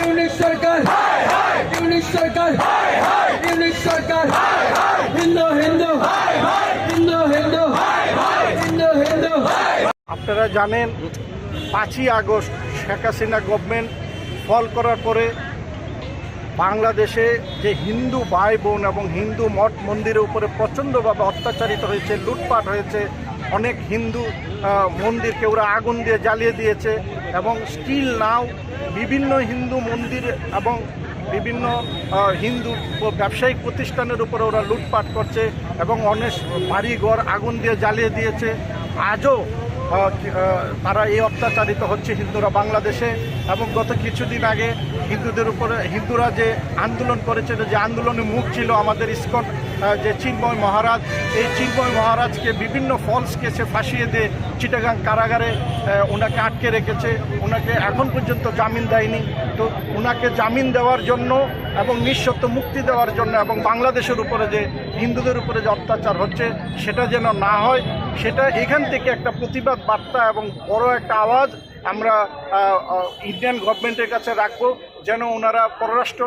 Unit সরকার unit সরকার unit সরকার হিন্দু হিন্দু হিন্দু হিন্দু হিন্দু হিন্দু আপনারা জানেন, পাঁচই August Sheikh Hasina government fall করার পরে বাংলাদেশে যে হিন্দু ভাই বোন এবং হিন্দু মঠ মন্দিরের উপরে প্রচণ্ডভাবে অত্যাচারিত হয়েছে, লুটপাট হয়েছে, অনেক হিন্দু মন্দিরকে ওরা আগুন দিয়ে জ্বালিয়ে দিয়েছে এবং স্টিল নাও বিভিন্ন হিন্দু মন্দির এবং বিভিন্ন হিন্দু ব্যবসায়িক প্রতিষ্ঠানের উপরে ওরা লুটপাট করছে এবং অনেক বাড়িঘর আগুন দিয়ে জ্বালিয়ে দিয়েছে। আজও তারা এই অত্যাচারিত হচ্ছে হিন্দুরা বাংলাদেশে। এবং গত কিছুদিন আগে হিন্দুদের উপরে হিন্দুরা যে আন্দোলন করেছিল যে আন্দোলনে মুখ ছিল আমাদের ইস্কন যে চিন্ময় মহারাজ, এই চিন্ময় মহারাজকে বিভিন্ন ফলস কেসে ফাঁসিয়ে দিয়ে চিটাগাং কারাগারে ওনাকে আটকে রেখেছে। ওনাকে এখন পর্যন্ত জামিন দেয়নি। তো ওনাকে জামিন দেওয়ার জন্য এবং নিঃশর্ত মুক্তি দেওয়ার জন্য এবং বাংলাদেশের উপরে যে হিন্দুদের উপরে যে অত্যাচার হচ্ছে, সেটা যেন না হয়, সেটা এখান থেকে একটা প্রতিবাদ বার্তা এবং বড় একটা আওয়াজ আমরা ইন্ডিয়ান গভর্নমেন্টের কাছে রাখব যেন ওনারা পররাষ্ট্র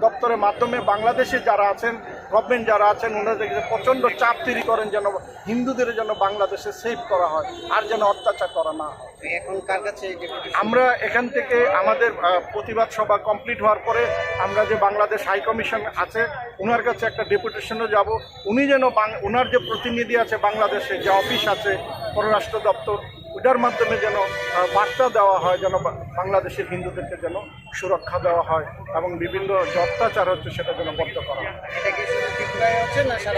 দপ্তরের মাধ্যমে বাংলাদেশে যারা আছেন গভর্নমেন্ট যারা আছেন ওনাদেরকে প্রচণ্ড চাপ তৈরি করেন যেন হিন্দুদের যেন বাংলাদেশে সেভ করা হয় আর যেন অত্যাচার করা না হয়। এখন কার কাছে আমরা এখান থেকে আমাদের প্রতিবাদ সভা কমপ্লিট হওয়ার পরে আমরা যে বাংলাদেশ হাই কমিশন আছে ওনার কাছে একটা ডেপুটেশনে যাব। উনি যেন বাং- ওনার যে প্রতিনিধি আছে বাংলাদেশে যে অফিস আছে পররাষ্ট্র দপ্তর ওটার মাধ্যমে যেন বার্তা দেওয়া হয় যেন বা- বাংলাদেশের হিন্দুদেরকে যেন সুরক্ষা দেওয়া হয় এবং বিভিন্ন যে অত্যাচার হচ্ছে সেটা যেন বন্ধ করা হয়।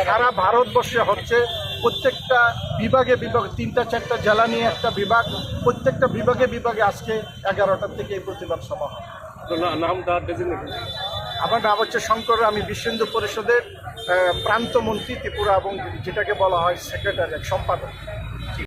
সারা ভারতবর্ষে হচ্ছে প্রত্যেকটা বিভাগে বিভাগ তিনটা চারটা জেলা নিয়ে একটা বিভাগ প্রত্যেকটা বিভাগে বিভাগে আজকে এগারোটার থেকে এই প্রতিবাদ সভা আমার নাম হচ্ছে শঙ্কর আমি বিশ্বেন্দু পরিষদের আহ, প্রান্ত মন্ত্রী ত্রিপুরা এবং যেটাকে বলা হয় সেক্রেটারি সম্পাদক।